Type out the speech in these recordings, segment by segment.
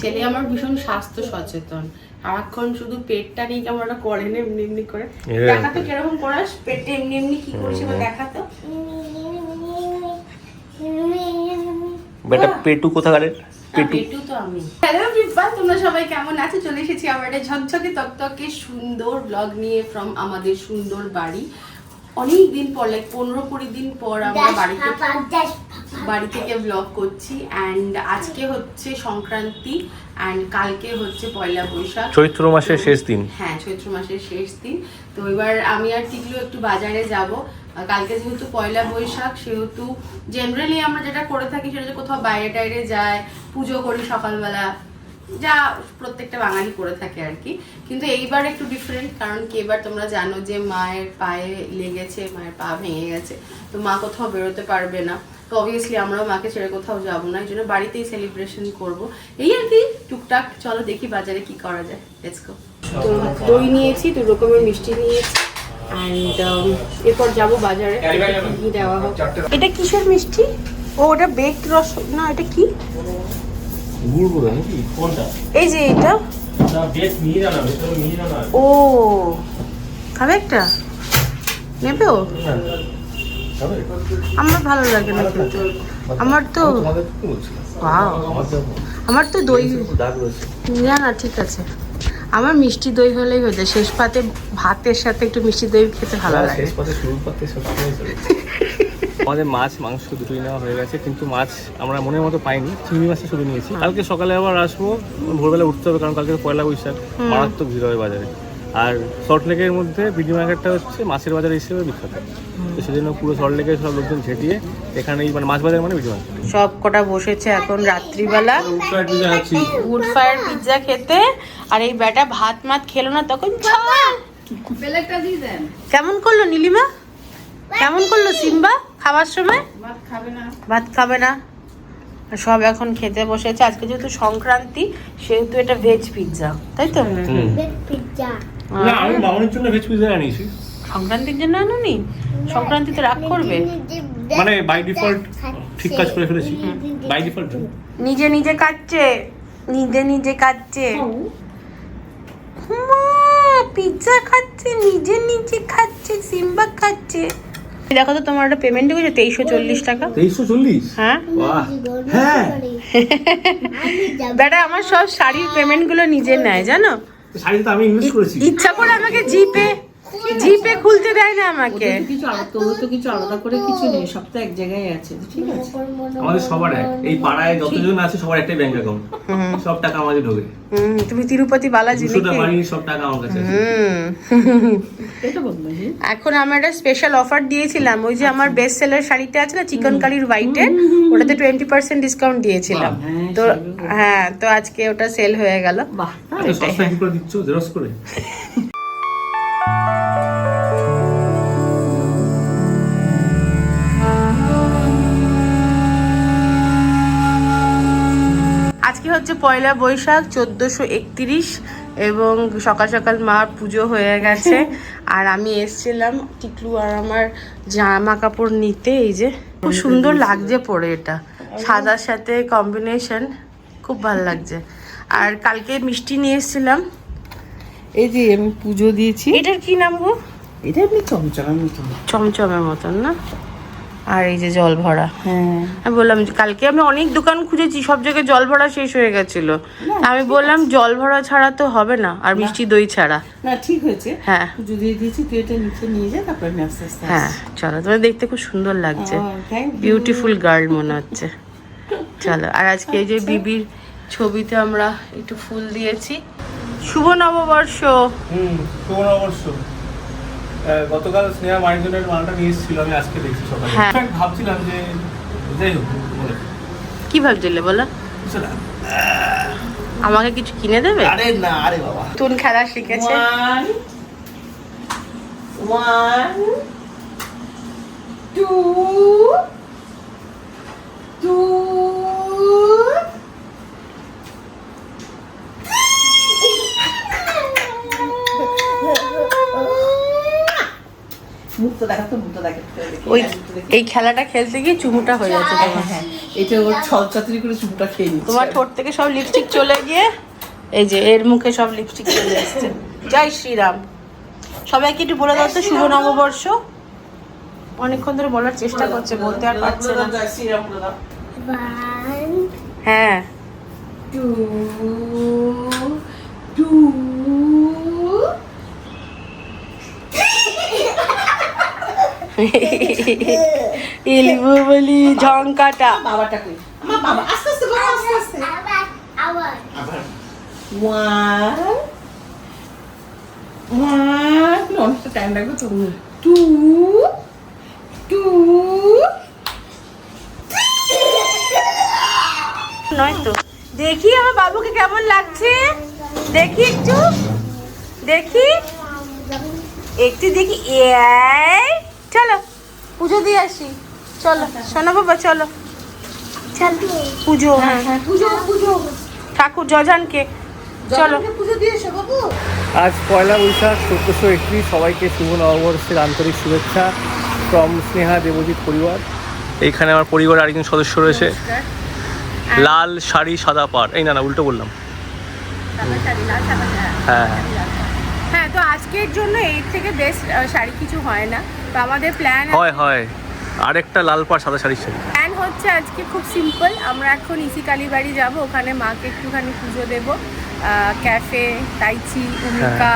ছেলে আমার ভীষণ স্বাস্থ্য সচেতন। সারাক্ষণ শুধু পেটটা নিয়ে কেমন একটা করে না এমনি এমনি করে। দেখাতো কীরকম করাস? পেটে এমনি এমনি কি করছে দেখাতো? বেটা পেটু কোথাকারের? পেটু। পেটু তো আমি। হ্যালো বিপা তোমরা সবাই কেমন আছো? চলে এসেছি আবার একটা ঝকঝকে তকতকে সুন্দর ব্লগ নিয়ে ফ্রম আমাদের সুন্দর বাড়ি। অনেক দিন পর লাইক পনেরো কুড়ি দিন পর আমরা বাড়িতে বাড়ি থেকে ব্লগ করছি অ্যান্ড আজকে হচ্ছে সংক্রান্তি অ্যান্ড কালকে হচ্ছে পয়লা বৈশাখ। চৈত্র মাসের শেষ দিন। হ্যাঁ চৈত্র মাসের শেষ দিন। তো এবার আমি আর টিকলু একটু বাজারে যাব। কালকে যেহেতু পয়লা বৈশাখ সেহেতু জেনারেলি আমরা যেটা করে থাকি সেটা হচ্ছে কোথাও বাইরে টাইরে যায় পুজো করি সকালবেলা। যা প্রত্যেকটা বাঙালি করে থাকে আর কি। কিন্তু এইবার একটু ডিফারেন্ট কারণ কি এবার তোমরা জানো যে মায়ের পায়ে লেগেছে মায়ের পা ভেঙে গেছে। তো মা কোথাও বেরোতে পারবে না। তো অবভিয়াসলি আমরাও মাকে ছেড়ে কোথাও যাব না এই জন্য বাড়িতেই সেলিব্রেশন করব। এই আর কি টুকটাক। চলো দেখি বাজারে কি করা যায়। লেটস গো তো দই নিয়েছি দু রকমের মিষ্টি নিয়েছি অ্যান্ড এরপর যাব বাজারে। কি দেওয়া হোক। এটা কিসের মিষ্টি? ও ওটা বেকড রস না এটা কি? গুড়গুড়ো নাকি? কোনটা? এই যে এটা? ও খাবে একটা? নেবে ও? আমার ভালো লাগে না কিন্তু আমার তো আমার তো দই না না ঠিক আছে। আমার মিষ্টি দই হলেই হয়ে যায়। শেষ পাতে ভাতের সাথে একটু মিষ্টি দই খেতে ভালো লাগে। আমাদের মাছ মাংস দুটোই নেওয়া হয়ে গেছে কিন্তু মাছ আমরা মনের মতো পাইনি। চিংড়ি মাছটা শুধু নিয়েছি। কালকে সকালে আবার আসব ভোরবেলা উঠতে হবে কারণ কালকে পয়লা বৈশাখ। মারাত্মক ভিড় হবে বাজারে। আর সল্ট লেকের মধ্যে বিডি মার্কেটটা হচ্ছে মাছের বাজার হিসেবে বিখ্যাত। তো সেজন্য পুরো সল্টলেকের সব লোকজন ঝেঁটিয়ে এখানেই মানে মাছ বাজার মানে বিডি মার্কেট। সব কটা বসেছে এখন রাত্রিবেলা। গুড ফায়ার পিৎজা খেতে। আর এই বেটা ভাত মাত খেলো না তখন কেমন করল নীলিমা? কেমন করল সিম্বা? খাবার সময়? ভাত খাবে না। ভাত খাবে না। আর সব এখন খেতে বসেছে। আজকে যেহেতু সংক্রান্তি সেহেতু এটা ভেজ পিৎজা তাই তো? না আমি মামনির জন্য ভেজ পিজা আনিয়েছি সংক্রান্তির জন্য আনুনি? সংক্রান্তিতে রাগ করবে? মানে বাই ডিফল্ট ঠিক কাজ করে ফেলেছি। বাই ডিফল্ট নিজে নিজে কাটছে নিজে নিজে কাটছে পিৎজা খাচ্ছে নিজে নিজে খাচ্ছে সিম্বা খাচ্ছে। দেখো তো তোমার একটা পেমেন্ট ঢুকেছে তেইশশো চল্লিশ টাকা। তেইশশো চল্লিশ? হ্যাঁ। হ্যাঁ। বেটা আমার সব শাড়ির পেমেন্টগুলো নিজে নেয় জানো? শাড়ি তো আমি ইনভেস্ট করেছি। ইচ্ছা করে আমাকে জিপে জিপে খুলতে দেয় না আমাকে। কিছু আলাদা তো কিছু আলাদা করে কিছু নেই সব তো এক জায়গায় আছে ঠিক আছে। আমাদের সবার এক। এই পাড়ায় যতজন আছে সবার একটাই ব্যাংক অ্যাকাউন্ট সব টাকা আমাদের ঢোকে। তুমি তিরুপতি বালাজি নাকি? সব টাকা আমার কাছে এখন আমরা একটা স্পেশাল অফার দিয়েছিলাম। ওই যে আমার বেস্ট সেলার শাড়িটা আছে না চিকন কারির হোয়াইটের ওটাতে টোয়েন্টি পার্সেন্ট ডিসকাউন্ট দিয়েছিলাম। হ্যাঁ, তো হ্যাঁ তো আজকে ওটা সেল হয়ে গেল। বাহ কি করে দিচ্ছ? জেরক্স করে? হচ্ছে পয়লা বৈশাখ চোদ্দোশো একত্রিশ এবং সকাল সকাল মার পুজো হয়ে গেছে। আর আমি এসছিলাম টিকলু আর আমার জামা কাপড় নিতে এই যে খুব সুন্দর লাগছে পরে এটা। সাদার সাথে কম্বিনেশন খুব ভালো লাগছে। আর কালকে মিষ্টি নিয়ে এসেছিলাম। এই যে আমি পুজো দিয়েছি। এটার কি নাম গো? এটা এমনি চমচমের মতন। চমচমের মতন না? আর এই যে জল ভরা। হ্যাঁ। আমি বললাম যে কালকে আমি অনেক দোকান খুঁজেছি সব জায়গায় জল ভরা শেষ হয়ে গেছিল। আমি বললাম জল ভরা ছাড়া তো হবে না আর মিষ্টি দই ছাড়া। না ঠিক হয়েছে। হ্যাঁ। দিয়ে দিয়েছি তুই এটা নিচে নিয়ে যা তারপর আমি আস্তে আস্তে হ্যাঁ চলো তোমার দেখতে খুব সুন্দর লাগছে। বিউটিফুল গার্ল মনে হচ্ছে। চলো আর আজকে এই যে বিবির ছবিতে আমরা একটু ফুল দিয়েছি। শুভ নববর্ষ। হুম তোমার অবশ্য গতকাল স্নেহা মায়ের মালটা নিয়ে এসেছিল আমি আজকে দেখছি সকালে। হ্যাঁ। ভাবছিলাম যে যাই হোক কি ভাবছিলে বলো? কিছু না। আমাকে কিছু কিনে দেবে? আরে না আরে বাবা। নতুন খেলা শিখেছে। One, one, two, দেখাতো দেখাতো ওই এই খেলাটা খেলতে গিয়ে চুমুটা হয়ে যাচ্ছে তোমার হ্যাঁ এটা ওর ছলচাতুরি করে চুপটা খেয়ে নিচ্ছে। তোমার ঠোঁট থেকে সব লিপস্টিক চলে গিয়ে এই যে এর মুখে সব লিপস্টিক চলে এসছে জয় শ্রীরাম। সবাইকে একটু বলে দাও তো শুভ নববর্ষ। অনেকক্ষণ ধরে বলার চেষ্টা করছে বলতে আর পারছে না। জয় শ্রীরাম বলে দাও। হ্যাঁ। two, two. ইলবু বলি ঝঙ্কাটা বাবাটা কই? আমার বাবা আস্তে আস্তে করো আস্তে আস্তে। Awan, আবার ওয়ান ওয়ান অনেকটা টাইম লাগবে তো টু টু নয় তো দেখি আমার বাবুকে কেমন লাগছে। দেখি একটু। দেখি। একটু দেখি। এই। চলো পুজো দিয়ে আসি। চলো শোনো বাবা চলো। চল। পুজো হ্যাঁ হ্যাঁ। পুজো পুজো। ঠাকুর যজানকে চলো। পুজো দিয়েছ বাবু। আজ পয়লা বৈশাখ চোদ্দোশো একত্রিশ সবাইকে শুভ নববর্ষের আন্তরিক শুভেচ্ছা ফ্রম স্নেহা দেবজিৎ পরিবার। এইখানে আমার পরিবারের আরেকজন সদস্য রয়েছে। লাল শাড়ি সাদা পাড় এই না না উল্টো বললাম। হ্যাঁ। হ্যাঁ হ্যাঁ। তো আজকের জন্য এর থেকে বেস্ট শাড়ি কিছু হয় না। তো আমাদের প্ল্যান হয় হয়। আরেকটা লাল পাড় সাদা শাড়ির শাড়ি। প্ল্যান হচ্ছে আজকে খুব সিম্পল আমরা এখন ইসি কালীবাড়ি যাব ওখানে মাকে একটুখানি পুজো দেবো। ক্যাফে তাইচি ভূমিকা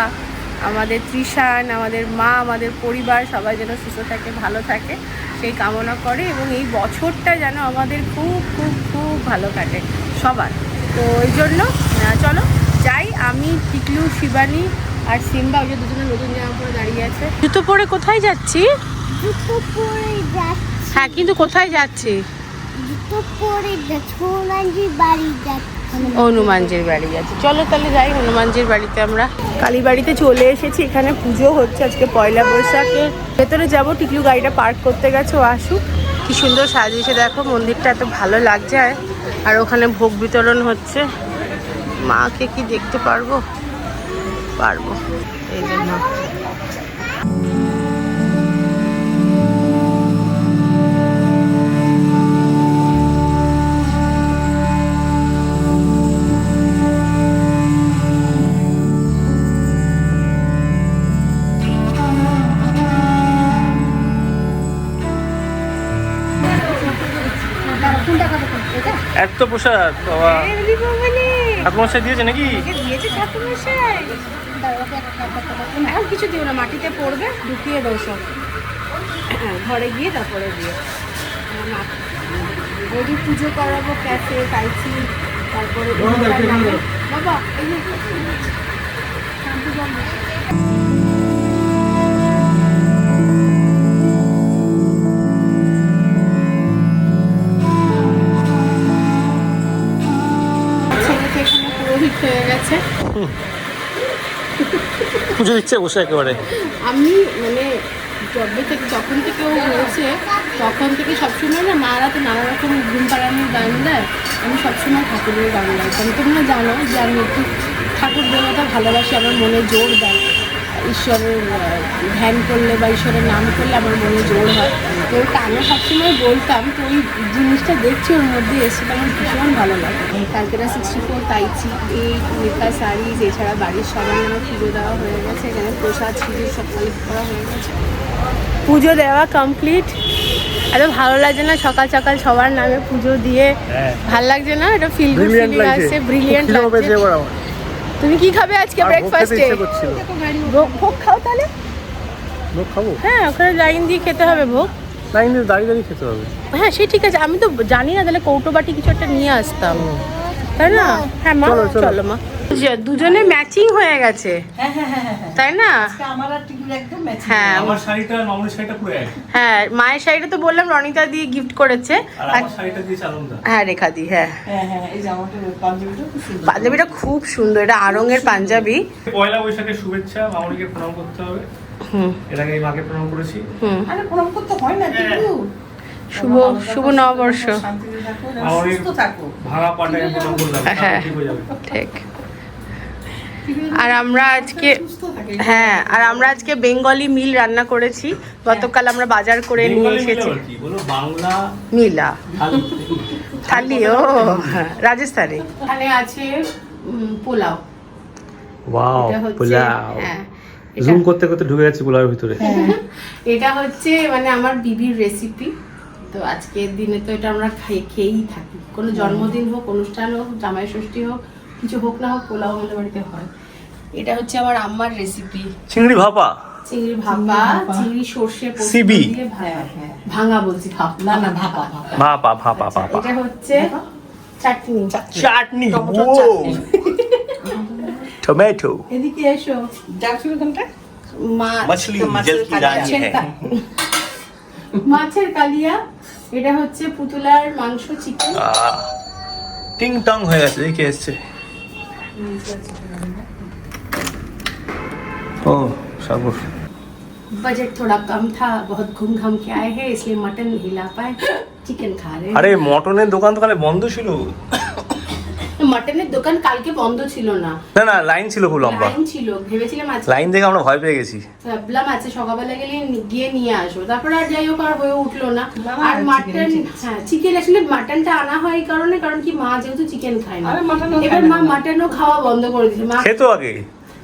আমাদের ত্রিশান আমাদের মা আমাদের পরিবার সবাই যেন সুস্থ থাকে ভালো থাকে সেই কামনা করে এবং এই বছরটা যেন আমাদের খুব খুব খুব ভালো কাটে সবার। তো ওই জন্য চলো যাই আমি টিকলু শিবানী আর সিম্বা ওই যে দুজনে নতুন জামা পরে দাঁড়িয়ে আছে। জুতো পরে কোথায় যাচ্ছি? জুতো পরে যাচ্ছি। হ্যাঁ কিন্তু কোথায় যাচ্ছি? জুতো পরে যাচ্ছি হনুমানজির বাড়ি যাচ্ছি। হনুমানজির বাড়ি আছে চলো তাহলে যাই হনুমানজির বাড়িতে আমরা। কালীবাড়িতে চলে এসেছি এখানে পুজো হচ্ছে আজকে পয়লা বৈশাখে। ভেতরে যাব টিকলু গাড়িটা পার্ক করতে গেছে ও আসুক। কি সুন্দর সাজিয়েছে দেখো মন্দিরটা এত ভালো লাগছে। আর ওখানে ভোগ বিতরণ হচ্ছে। মাকে কি দেখতে পারব? পারব। এই জন্য। এত প্রসাদ বাবা। ঠাকুরমশাই দিয়েছে নাকি? দিয়েছে ঠাকুরমশাই। এখন কিছু দিও না মাটিতে পড়বে ঢুকিয়ে দাও সব। হ্যাঁ, ঘরে গিয়ে তারপরে দিয়ে যদি পুজো করাবো ক্যাফে কাইছি তারপরে বাবা এই যে হয়ে গেছে। পুজো দিচ্ছে বসে একেবারে। আমি মানে জবে থেকে যখন থেকে ও হয়েছে তখন থেকে সবসময় না মারা তো নানা রকম ঘুম পাড়ানোর গান দেয়। আমি সবসময় ঠাকুরের গান গাইতাম তোমরা জানো যে আমি একটু ঠাকুর দেবতা ভালোবাসি, আমার মনে জোর দেয়। ঈশ্বরের ধ্যান করলে বা ঈশ্বরের নাম করলে আমার মনে জোর হয়। তো টানে সবসময় বলতাম তো ওই জিনিসটা দেখছি ওর মধ্যে এসে তো আমার ভীষণ ভালো লাগে। কালকেরা সিক্সটি ফোর তাইছি এই মেকা শাড়িজ এছাড়া বাড়ির সবার নামে পুজো দেওয়া হয়ে গেছে এখানে প্রসাদ সিঁদুর সব কালেক্ট করা হয়ে গেছে। পুজো দেওয়া কমপ্লিট এত ভালো লাগছে না সকাল সকাল সবার নামে পুজো দিয়ে। হ্যাঁ। ভালো লাগছে না? এটা ফিল গুড ব্রিলিয়ান্ট ফিলিং লাগছে। আসছে ব্রিলিয়ান্ট লাগছে। তুমি কি খাবে আজকে ব্রেকফাস্টে ভোগ খাও তাহলে? ভোগ খাব? হ্যাঁ ওখানে লাইন দিয়ে খেতে হবে ভোগ। না কিন্তু দাঁড়িয়ে দাঁড়িয়ে খেতে হবে। হ্যাঁ সে ঠিক আছে। আমি তো জানি না তাহলে কৌটো বাটি কিছু একটা নিয়ে আসতাম। তাই না? হ্যাঁ মা চলো, মা। দুজনে ম্যাচিং হয়ে গেছে। হ্যাঁ হ্যাঁ হ্যাঁ তাই না? হ্যাঁ। আমার শাড়িটা মামুনির শাড়িটা পুরো এক হ্যাঁ মায়ের শাড়িটা তো বললাম রনিতা দিয়ে গিফট করেছে। আর শাড়িটা হ্যাঁ রেখা দি হ্যাঁ। হ্যাঁ হ্যাঁ এই জামাটা পাঞ্জাবিটা খুব সুন্দর। পাঞ্জাবিটা খুব সুন্দর। এটা আরঙের পাঞ্জাবি। পয়লা বৈশাখের শুভেচ্ছা মামুনিকে প্রণাম করতে হবে। এর আগে মাকে প্রণাম করেছি। হুম। আরে প্রণাম করতে হয় না টিকু শুভ শুভ নববর্ষ। হ্যাঁ। ঠিক হয়ে যাবে। ঠিক। আর আমরা আজকে হ্যাঁ আর আমরা আজকে বেঙ্গলি মিল রান্না করেছি। গতকাল আমরা বাজার করে নিয়ে এসেছি। কি? বলো বাংলা মিলা। থালি। ও হ্যাঁ, রাজস্থানে আছে পোলাও। ওয়াও পোলাও। হ্যাঁ। জুম করতে করতে ঢুকে যাচ্ছি পোলাওর ভিতরে। এটা হচ্ছে মানে আমার বিবির রেসিপি তো আজকের দিনে তো এটা আমরা খাই খেয়েই থাকি। কোনো জন্মদিন হোক অনুষ্ঠান হোক জামাই ষষ্ঠী হোক কিছু হোক না হোক পোলাও আমাদের বাড়িতে হয়। এটা হচ্ছে আমার আম্মার রেসিপি চিংড়ি ভাপা? চিংড়ি ভাপা চিংড়ি সর্ষে পোস্ত সিবি। দিয়ে ভাপা। ভাঙা বলছি ভাপ। না না ভাপা ভাপা। ভাপা ভাপা এটা হচ্ছে চাটনি। চাটনি? ও চাটনি। টমেটো এদিকে এসো যাচ্ছিল ওখানটা মাছ মাছলি মাছের জল কি কালিয়া। রানী হ্যাঁ মাছের কালিয়া এটা হচ্ছে পুতুলার মাংস চিকেন আহ, টিং টং হয়ে গেছে দেখে এসছে ও সাগর बजट थोड़ा कम था बहुत घूम घाम के आए हैं इसलिए मटन नहीं ला पाए চিকেন খা রে আরে মটনের দোকান তো কালে বন্ধ ছিল মটনের দোকান কালকে বন্ধ ছিল না। না না লাইন ছিল খুব লম্বা। লাইন ছিল ভেবেছিলাম আজকে লাইন দেখে আমরা ভয় পেয়ে গেছি। ভাবলাম আছে সকালবেলা গেলে গিয়ে নিয়ে আসব। তারপরে আর যাই হোক আর হয়ে উঠল না। আর মাটন হ্যাঁ চিকেন আসলে মাটনটা আনা হয় এই কারণে কারণ কি মা যেহেতু চিকেন খায় না। আরে এবার মা মা। মাটনও খাওয়া বন্ধ করে দিয়েছে। মা খেতো আগে।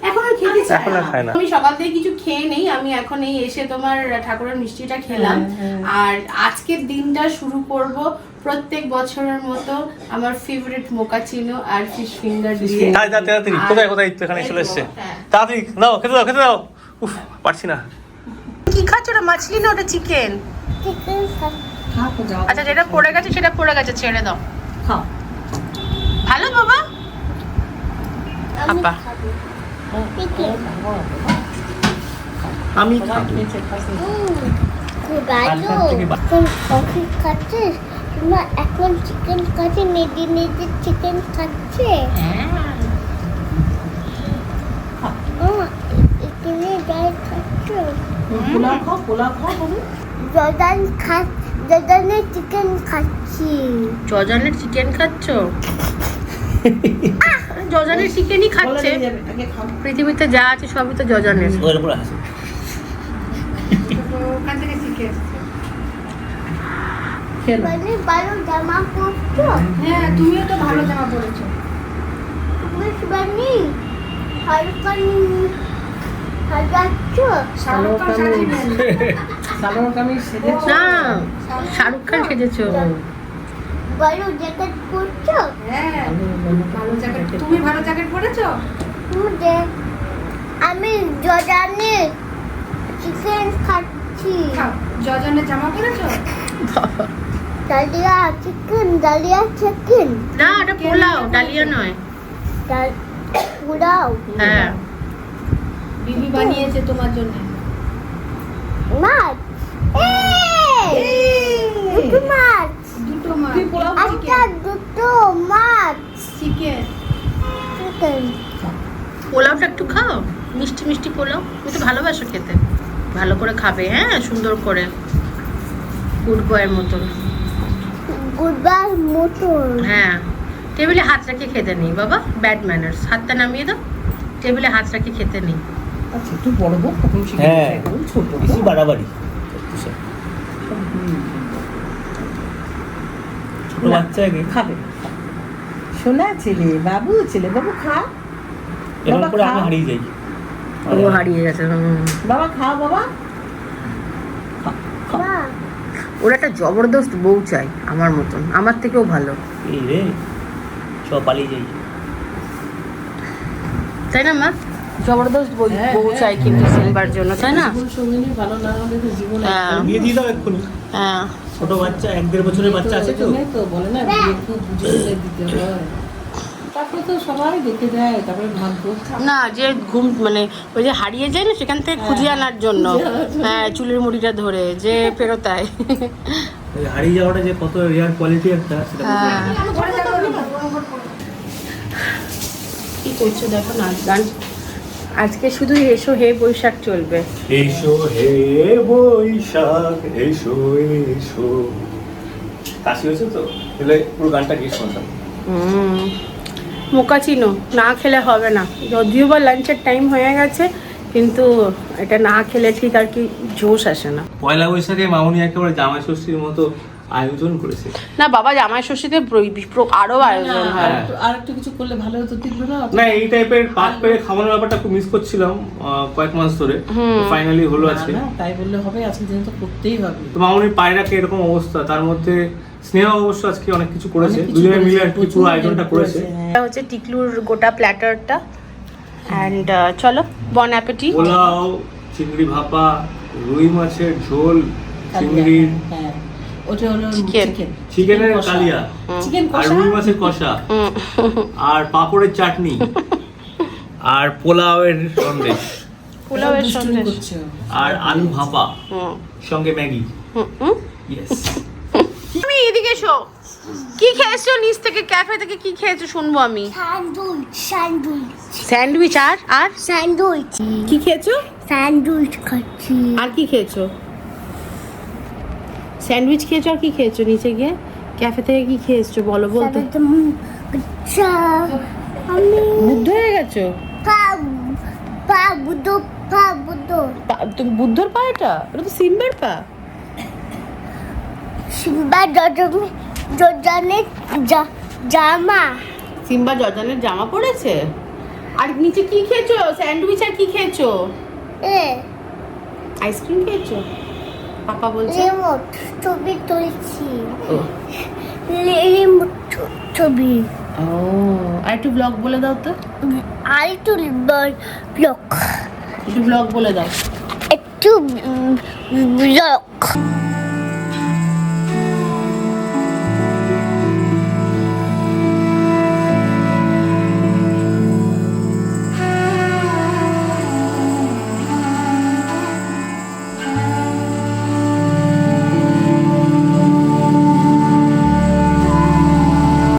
এখন আর খেতে চায় না। আমি সকাল থেকে কিছু খেয়ে নেই। আমি এখন এই এসে তোমার ঠাকুরের মিষ্টিটা খেলাম। হ্যাঁ, আর আজকের দিনটা শুরু করব প্রত্যেক বছরের মতো আমার ফেভারিট মোকাচিনো আর ফিশ ফিঙ্গার দিয়ে। তাই তাড়াতাড়ি কোথায় কোথায় তো এখানে চলে এসছে। তাড়াতাড়ি দাও খেতে দাও খেতে দাও। উফ পারছি না। কি খাচ্ছ ওটা? মাছলি না ওটা চিকেন আচ্ছা যেটা পড়ে গেছে সেটা পড়ে গেছে ছেড়ে দাও। খাও। ভালো বাবা? আপা আমি বাবা খেয়েছে, খাসি। গাজু এখন কফি খাচ্ছিস? তোমরা এখন চিকেন খাচ্ছে নিজে নিজে চিকেন খাচ্ছে? ও, এখানে যাই খাচ্ছ? পোলাও খাও পোলাও খাও বাবু জর্দান খা জর্দানের চিকেন খাচ্ছি। জজানের চিকেন খাচ্ছ? জজানের চিকেনই খাচ্ছে। পৃথিবীতে যা আছে সবই তো জজানের ওর উপর আছে। ওখান থেকে শিখে মানে ভালো জামা পরছো? হ্যাঁ তুমিও তো ভালো জামা পরেছো। সেজেছো? না শাহরুখ খান সেজেছো। ভালো জ্যাকেট পরছো? ভালো জ্যাকেট তুমি ভালো জ্যাকেট পরেছো? আমি জর্দানের চিকেন খাচ্ছি। জজনের জামা পরেছো? ডালিয়া চিকেন ডালিয়া চিকেন না ওটা পোলাও ডালিয়া নয়। পুরাও হ্যাঁ। বিবি বানিয়েছে তোমার জন্য। মাছ! দুটো মাছ। দুটো মাছ। পোলাও আচ্ছা দুটো মাছ। চিকেন চিকেন পোলাওটা একটু খাও। মিষ্টি মিষ্টি পোলাও। তুমি তো ভালোবাসো খেতে। ভালো করে খাবে হ্যাঁ? সুন্দর করে। গুড বয়ের মতন। গুডবার মতন হ্যাঁ টেবিলে হাত রেখে খেতে নেই বাবা ব্যাড ম্যানার্স। হাতটা নামিয়ে দাও টেবিলে হাত রেখে খেতে নেই। আচ্ছা বড় হোক তখন হ্যাঁ। ছোট বেশি বাড়াবাড়ি। ছোট বাচ্চা আগে খাবে। শোনা ছেলে বাবু ছেলে বাবু খা। এরকম করে আমি হারিয়ে যাই। ও হারিয়ে গেছে বাবা খাও বাবা। মা ওর একটা জবরদস্ত বউ চাই আমার মতন। আমার থেকেও ভালো। এই রে সব পালিয়ে যাই। তাই না মা? জবরদস্ত বউ হ্যাঁ, বউ হ্যাঁ। চাই কিন্তু সিলবার জন্য তাই না? সঙ্গিনী ভালো না হলে তো জীবন হ্যাঁ। বিয়ে দিয়ে দাও এক্ষুনি। হ্যাঁ। ছোট বাচ্চা এক দেড় বছরের বাচ্চা আছে তো। বলে না দিতে হয়। তারপরে তো সবাই দেখে দেয় তারপরে ভাগ্য না যে ঘুম মানে ওই যে হারিয়ে যায় না সেখান থেকে খুঁজে আনার জন্য। হ্যাঁ চুলের মুড়িটা ধরে যে ফেরতায় হারিয়ে যাওয়াটা যে কত রেয়ার কোয়ালিটি একটা সেটা হ্যাঁ। কি করছ দেখো নাচ গান? আজকে শুধু এসো হে বৈশাখ চলবে। এসো হে বৈশাখ এসো এসো। কাশি হয়েছে তো? তাহলে পুরো গানটা গিয়ে শুনতাম। হুম। মোকাচিনো না খেলে হবে না। যদিও বা লাঞ্চের টাইম হয়ে গেছে কিন্তু এটা না খেলে ঠিক আর কি জোশ আসে না। পয়লা বৈশাখে মামুনি একেবারে জামাই ষষ্ঠীর মতো আয়োজন করেছে। না বাবা জামাই ষষ্ঠীতে আরও আয়োজন না, হয়। আরেকটু- আরেকটু কিছু করলে ভালো হতো তীব্র না? না এই টাইপের পাক পেরে খাওয়ানোর ব্যাপারটা খুব মিস করছিলাম কয়েক মাস ধরে। ফাইনালি হলো আজকে। না, তাই বললে হবে আজকে দিনে তো করতেই হবে। তো মামুনির পায়রাকে এরকম অবস্থা তার মধ্যে স্নেহ অবশ্য আজকে অনেক কিছু করেছে দুজনে মিলে আর কি পুরো আয়োজনটা করেছে হ্যাঁ। এটা হচ্ছে টিকলুর গোটা প্ল্যাটারটা অ্যান্ড চলো বন অ্যাপেটি পোলাও চিংড়ি ভাপা রুই মাছের ঝোল চিংড়ির হ্যাঁ। ওটা হলো চিকেন। চিকেনের কালিয়া। চিকেন আর কষা? রুই মাছের কষা। আর পাঁপড়ের চাটনি। আর পোলাওয়ের সন্দেশ। পোলাওয়ের সন্দেশ। আর আলু ভাপা। সঙ্গে ম্যাগি। হুম, হুম। ইয়েস এদিকে এসো। কি খেয়েছো? নিচ থেকে ক্যাফে থেকে কি খেয়েছো শুনব আমি। স্যান্ডউইচ স্যান্ডউইচ স্যান্ডউইচ আর আর? স্যান্ডউইচ কি খেয়েছো? স্যান্ডউইচ খাচ্ছি। আর কি খেয়েছো? স্যান্ডউইচ খেয়েছো আর কি খেয়েছো? নিচে গিয়ে ক্যাফে থেকে কি খেয়েছো? বলো বলতে। আমি বুদ্ধ হয়ে গেছো? পা পা বুদো পা বুদ্ধ তুমি বুদ্ধর পা এটা? এটা তো সিম্বার পা। সিম্বা জজনে জামা। সিম্বা জর্দানের জামা পড়েছে আর নিচে কি খেয়েছো? স্যান্ডউইচ আর কি খেয়েছো? এ। আইসক্রিম খেয়েছো? পাপা বলছে ছবি তুলছি। ছবি। ও আর একটু ব্লগ বলে দাও তো। আর একটু ব্লক একটু ব্লগ বলে দাও। একটু ব্লক